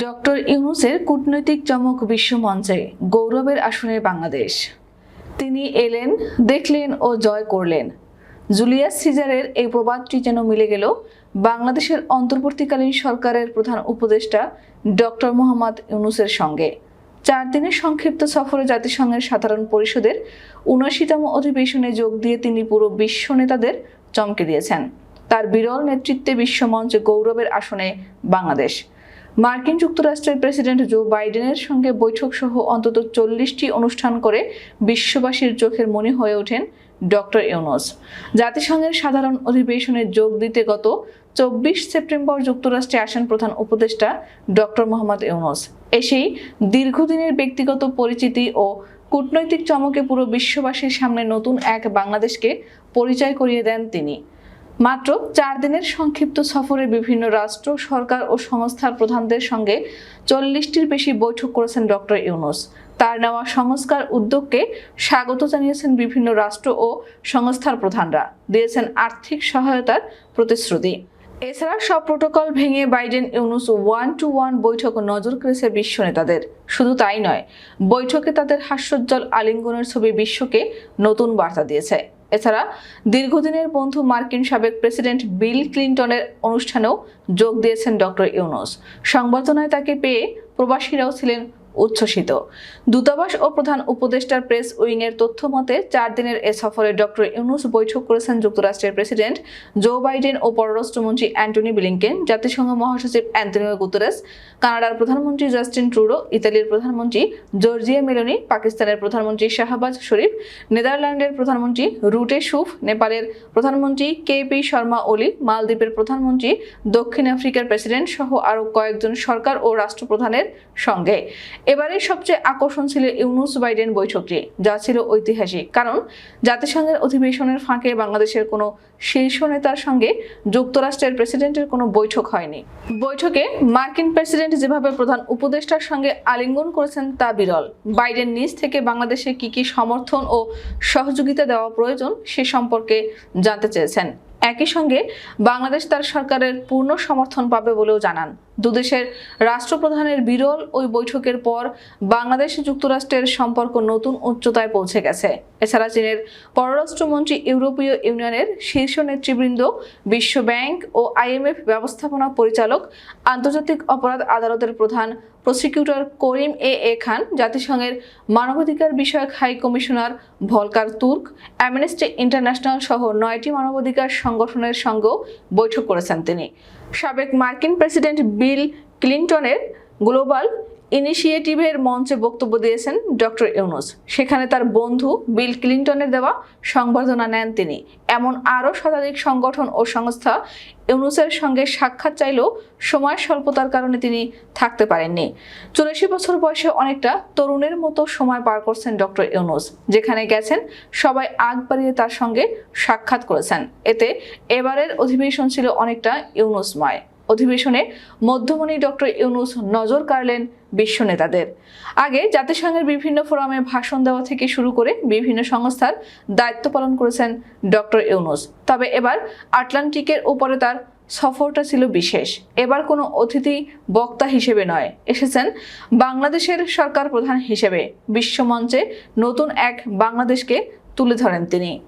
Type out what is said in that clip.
Doctor ইউনুসের কূটনৈতিক চমক বিশ্বমঞ্চে, গৌরবের আসনে বাংলাদেশ। তিনি এলেন, দেখলেন ও জয় করলেন। জুলিয়াস সিজারের এই প্রবাদটি যেন মিলে গেল বাংলাদেশের অন্তর্বর্তীকালীন সরকারের প্রধান উপদেষ্টা ডক্টর মোহাম্মদ ইউনুসের সঙ্গে। চার দিনের সংক্ষিপ্ত সফরে জাতিসংঘের সাধারণ পরিষদের উনআশিতম অধিবেশনে যোগ দিয়ে তিনি পুরো বিশ্ব নেতাদের চমকে দিয়েছেন। তার বিরল নেতৃত্বে বিশ্বমঞ্চে গৌরবের আসনে বাংলাদেশ। মার্কিন যুক্তরাষ্ট্রের প্রেসিডেন্ট জো বাইডেনের সঙ্গে বৈঠক সহ অন্তত চল্লিশটি অনুষ্ঠান করে বিশ্ববাসীর চোখের মনে হয়ে ওঠেন ডক্টর ইউনুস। জাতিসংঘের সাধারণ অধিবেশনে যোগ দিতে গত চব্বিশ সেপ্টেম্বর যুক্তরাষ্ট্রে আসেন প্রধান উপদেষ্টা ডক্টর মোহাম্মদ ইউনুস। এসেই দীর্ঘদিনের ব্যক্তিগত পরিচিতি ও কূটনৈতিক চমকে পুরো বিশ্ববাসীর সামনে নতুন এক বাংলাদেশকে পরিচয় করিয়ে দেন তিনি। মাত্র চার দিনের সংক্ষিপ্ত সফরে বিভিন্ন রাষ্ট্র, সরকার ও সংস্থার প্রধানদের সঙ্গে চল্লিশটির বেশি বৈঠক করেছেন ডক্টর ইউনুস। তার নেওয়া সংস্কার উদ্যোগকে স্বাগত জানিয়েছেন বিভিন্ন রাষ্ট্র ও সংস্থার প্রধানরা। দিয়েছেন আর্থিক সহায়তার প্রতিশ্রুতি। এছাড়া সব প্রোটোকল ভেঙে Biden Yunus one to one বৈঠক নজর কেড়েছে বিশ্ব নেতাদের। শুধু তাই নয়, বৈঠকে তাদের হাস্যোজ্জ্বল আলিঙ্গনের ছবি বিশ্বকে নতুন বার্তা দিয়েছে। এছাড়া দীর্ঘদিনের বন্ধু মার্কিন সাবেক প্রেসিডেন্ট বিল ক্লিন্টনের অনুষ্ঠানেও যোগ দিয়েছেন ডক্টর ইউনুস। সংবর্ধনায় তাকে পেয়ে প্রবাসীরাও ছিলেন উচ্ছ্বসিত। দূতাবাস ও প্রধান উপদেষ্টার প্রেস উইংয়ের তথ্য মতে, চার দিনের এ সফরে ডক্টর ইউনুস বৈঠক করেছেন যুক্তরাষ্ট্রের প্রেসিডেন্ট জো বাইডেন ও পররাষ্ট্রমন্ত্রী অ্যান্টনি ব্লিংকেন, জাতিসংঘ মহাসচিব অ্যান্টনিও গুতরেস, কানাডার প্রধানমন্ত্রী জাস্টিন ট্রুডো, ইতালির প্রধানমন্ত্রী জর্জিয়া মেলোনি, পাকিস্তানের প্রধানমন্ত্রী শাহবাজ শরীফ, নেদারল্যান্ডের প্রধানমন্ত্রী রুটে সুফ নেপালের প্রধানমন্ত্রী কে পি শর্মা ওলি, মালদ্বীপের প্রধানমন্ত্রী দক্ষিণ আফ্রিকার প্রেসিডেন্ট সহ আরও কয়েকজন সরকার ও রাষ্ট্রপ্রধানের সঙ্গে। এবারের সবচেয়ে আকর্ষণ ছিল ইউনুস বাইডেন বৈঠকটি, যা ছিল ঐতিহাসিক। কারণ, জাতিসংঘের অধিবেশনের ফাঁকে বাংলাদেশের কোনো শীর্ষ নেতার সঙ্গে যুক্তরাষ্ট্রের প্রেসিডেন্টের কোনো বৈঠক হয়নি। বৈঠকে মার্কিন প্রেসিডেন্ট যেভাবে প্রধান উপদেষ্টার সঙ্গে আলিঙ্গন করেছেন তা বিরল। বাইডেন নিজ থেকে বাংলাদেশে কি কি সমর্থন ও সহযোগিতা দেওয়া প্রয়োজন সে সম্পর্কে জানতে চেয়েছেন। একই সঙ্গে বাংলাদেশ তার সরকারের পূর্ণ সমর্থন পাবে বলেও জানান। দুদেশের রাষ্ট্রপ্রধানের বিরল ওই বৈঠকের পর বাংলাদেশ যুক্তরাষ্ট্রের সম্পর্ক নতুন উচ্চতায় পৌঁছে গেছে। এছাড়া চীনের পররাষ্ট্রমন্ত্রী ইউরোপীয় ইউনিয়নের শীর্ষ নেতৃবৃন্দ, বিশ্ব ব্যাংক ও আইএমএফ ব্যবস্থাপনা পরিচালক, আন্তর্জাতিক অপরাধ আদালতের প্রধান প্রসিকিউটর করিম এ এ খান, জাতিসংঘের মানবাধিকার বিষয়ক high commissioner Volker Turk, Amnesty International সহ নয়টি মানবাধিকার সংগঠনের সঙ্গেও বৈঠক করেছেন তিনি। সাবেক মার্কিন প্রেসিডেন্ট বিল ক্লিন্টনের গ্লোবাল ইনিশিয়েটিভের মঞ্চে বক্তব্য দিয়েছেন ডক্টর ইউনুস। সেখানে তার বন্ধু বিল ক্লিন্টনের দেওয়া সংবর্ধনা নেন তিনি। এমন আরও শতাধিক সংগঠন ও সংস্থা ইউনুসের সঙ্গে সাক্ষাৎ চাইলেও সময় স্বল্পতার কারণে তিনি থাকতে পারেননি। চুরাশি বছর বয়সে অনেকটা তরুণের মতো সময় পার করছেন ডক্টর ইউনুস, যেখানে গেছেন সবাই আগ বাড়িয়ে তার সঙ্গে সাক্ষাৎ করেছেন। এতে এবারের অধিবেশন ছিল অনেকটা ইউনুসময়। অধিবেশনে মধ্যমণি ডক্টর ইউনুস নজর কাড়লেন বিশ্ব নেতাদের। আগে জাতিসংঘের বিভিন্ন ফোরামে ভাষণ দেওয়া থেকে শুরু করে বিভিন্ন সংস্থার দায়িত্ব পালন করেছেন ডক্টর ইউনুস। তবে এবার আটলান্টিকের উপরে তার সফরটা ছিল বিশেষ। এবার কোনো অতিথি বক্তা হিসেবে নয়। এসেছেন বাংলাদেশের সরকার প্রধান হিসেবে। বিশ্বমঞ্চে নতুন এক বাংলাদেশকে তুলে ধরেন তিনি।